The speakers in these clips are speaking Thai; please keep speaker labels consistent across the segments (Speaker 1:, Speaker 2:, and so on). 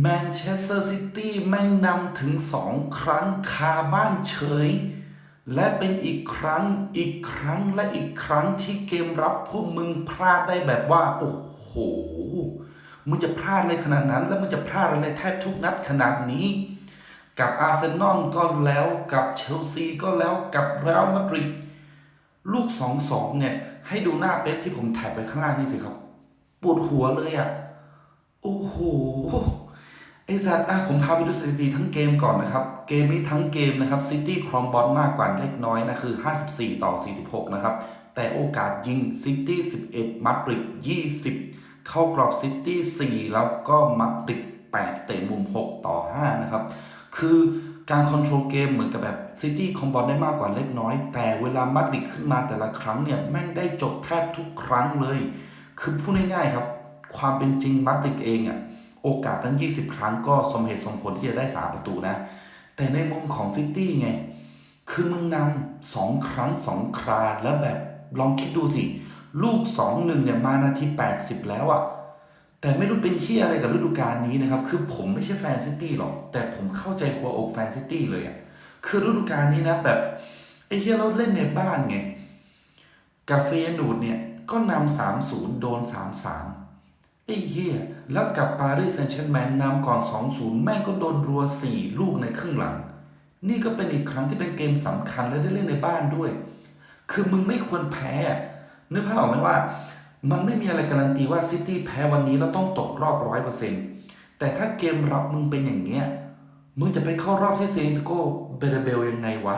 Speaker 1: แมนเชสเตอร์ซิตี้แม่งนำถึงสองครั้งคาบ้านเฉย และเป็นอีกครั้งอีกครั้งและอีกครั้งที่เกมรับพวกมึงพลาดได้แบบว่า โอ้โห มึงจะพลาดอะไรขนาดนั้น แล้วมึงจะพลาดอะไรแทบทุกนัดขนาดนี้ กับอาร์เซนอลก็แล้วกับเชลซีก็แล้วกับเรอัลมาดริดลูก2-2เนี่ย ให้ดูหน้าเป๊ปที่ผมแท็บไปข้างล่างนี่สิครับ ปวดหัวเลยอะ่ะ โอ้โห ไอ้สัตว์อะผมพาไปดูสถิติทั้งเกมก่อนนะครับ เกมนี้ทั้งเกมนะครับซิตี้ครองบอลมากกว่าเล็กน้อยนะคือ 54 ต่อ 46 นะครับ แต่โอกาสยิงซิตี้ 11 มาดริด 20 เข้ากรอบซิตี้ 4 แล้วก็มาดริด 8 เตะมุม 6 ต่อ 5 นะครับ คือการคอนโทรลเกมเหมือนกับแบบซิตี้ครองบอลได้มากกว่าเล็กน้อย แต่เวลามาดริดขึ้นมาแต่ละครั้งเนี่ย แม่งได้จบแทบทุกครั้งเลย คือพูดง่ายๆครับ ความเป็นจริงมาดริดเองอะ โอกาสตั้ง 20 ครั้งก็สมเหตุสมผลที่จะได้3ประตูนะ แต่ในมุมของซิตี้ไง คือมึงนำสองครั้งสองคราแล้วแบบลองคิดดูสิ ลูก 2 1เนี่ยมานาที 80 แล้วอะ่ะแต่ไม่รู้เป็นที่อะไรกับฤดูกาลนี้นะครับ คือผมไม่ใช่แฟนซิตี้หรอก แต่ผมเข้าใจหัวอกแฟนซิตี้เลยอะ่ะคือฤดูกาลนี้นะแบบไอ้เฮียเราเล่นในบ้านไง กาเฟนูดเนี่ยก็นำสามศูนย์โดนสามสาม ไอ้เหี้ยแล้วกับปารีสแซงต์แชร์แมงนำก่อน 2-0 แม่งก็โดนรัว 4 ลูกในครึ่งหลัง นี่ก็เป็นอีกครั้งที่เป็นเกมสำคัญและได้เล่นในบ้านด้วย คือมึงไม่ควรแพ้ นึกภาพออกไหมว่า มันไม่มีอะไรการันตีว่าซิตี้แพ้วันนี้แล้วต้องตกรอบร้อยเปอร์เซ็นต์แต่ถ้าเกมรับมึงเป็นอย่างเงี้ย มึงจะไปเข้ารอบที่เซนต์โกเบเดเบลยังไงวะ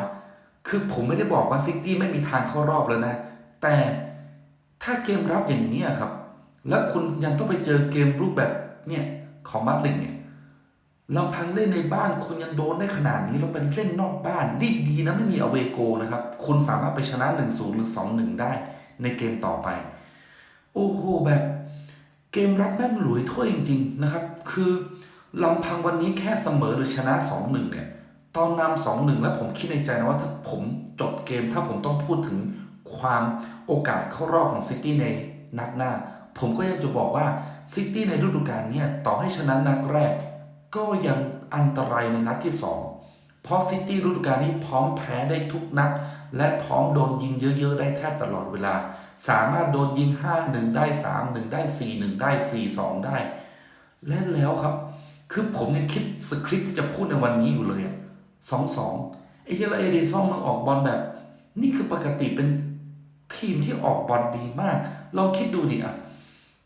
Speaker 1: คือผมไม่ได้บอกว่าซิตี้ไม่มีทางเข้ารอบแล้วนะ แต่ถ้าเกมรับอย่างเนี้ยครับ แล้วคุณยังต้องไปเจอเกมรูปแบบเนี่ยของมาดริดเนี่ยลำพังเล่นในบ้านคุณยังโดนได้ขนาดนี้แล้วเป็นเล่นนอกบ้านดีดีนะไม่มีอเวโกนะครับ คุณสามารถไปชนะ1-0หรือ2-1 ได้ในเกมต่อไป โอ้โหแบบเกมรับแม่งหลุยถ้วยจริง ๆ นะครับ คือลำพังวันนี้แค่เสมอหรือชนะ 2-1 เนี่ย ตอนนำสองหนึ่งแล้วผมคิดในใจนะว่าถ้าผมจบเกมถ้าผมต้องพูดถึงความโอกาสเข้ารอบของซิตี้ในนัดหน้า ผมก็ยังจะบอกว่าซิตี้ในฤดูกาลนี้ต่อให้ชนะนัดแรก ก็ยังอันตรายในนัดที่ 2 เพราะซิตี้ฤดูกาลนี้พร้อมแพ้ได้ทุกนัด และพร้อมโดนยิงเยอะๆ ได้แทบตลอดเวลา สามารถโดนยิง 5-1 ได้ 3-1 ได้ 4-1 ได้ 4-2 ได้ และแล้วครับ คือผมยังคิดสคริปต์ที่จะพูดในวันนี้อยู่เลยสองสองไอ้เยลเอเดซองมันออกบอลแบบ นี่คือปกติเป็นทีมที่ออกบอลดีมาก ลองคิดดูดิอะ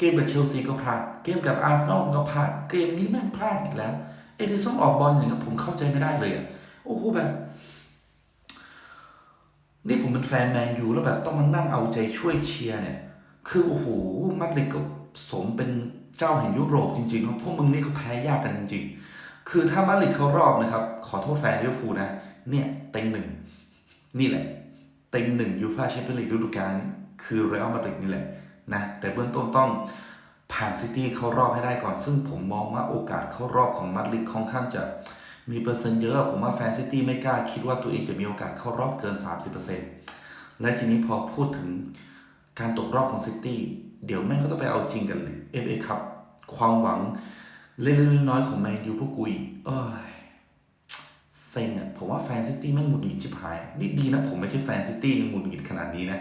Speaker 1: เกมกับเชลซีก็พลาด เกมกับอาร์เซนอลก็พลาด เกมนี้แม่งพลาดอีกแล้ว เอเดซองออกบอลอย่างเงี้ยผมเข้าใจไม่ได้เลยอะ โอ้โหแบบ นี่ผมเป็นแฟนแมนยูแล้วแบบต้องมานั่งเอาใจช่วยเชียร์เนี่ย คือโอ้โหมาดริดก็สมเป็นเจ้าแห่งยุโรปจริงๆเพราะพวกมึงนี่ก็แพ้ยากกันจริง ๆ คือถ้ามาดริดเขารอบนะครับ ขอโทษแฟนลิเวอร์พูลนะ เนี่ยเต็งหนึ่ง นี่แหละ เต็งหนึ่งยูฟ่าแชมเปี้ยนลีกฤดูกาลนี้คือเรอัลมาดริดนี่แหละ นะแต่เบื้องต้นต้องผ่านซิตี้เข้ารอบให้ได้ก่อน ซึ่งผมมองว่าโอกาสเข้ารอบของมาดริดค่อนข้างจะมีเปอร์เซ็นต์เยอะผมว่าแฟนซิตี้ไม่กล้าคิดว่าตัวเองจะมีโอกาสเข้ารอบเกิน 30%และทีนี้พอพูดถึงการตกรอบของซิตี้เดี๋ยวแม่งก็ต้องไปเอาจริงกันเอฟเอครับความหวังเล็กๆน้อยๆของแมนยูพวกกุยเอ้ยเซ็งอะผมว่าแฟนซิตี้แม่งหงุดหงิดชิบหายนี่ดีนะ ผมไม่ใช่แฟนซิตี้ยังหงุดหงิดขนาดนี้นะ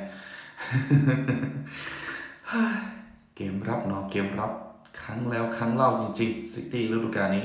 Speaker 1: เกมรับเนาะเกมรับ ครั้งแล้วครั้งเล่าจริงๆซิตี้ฤดูกาลนี้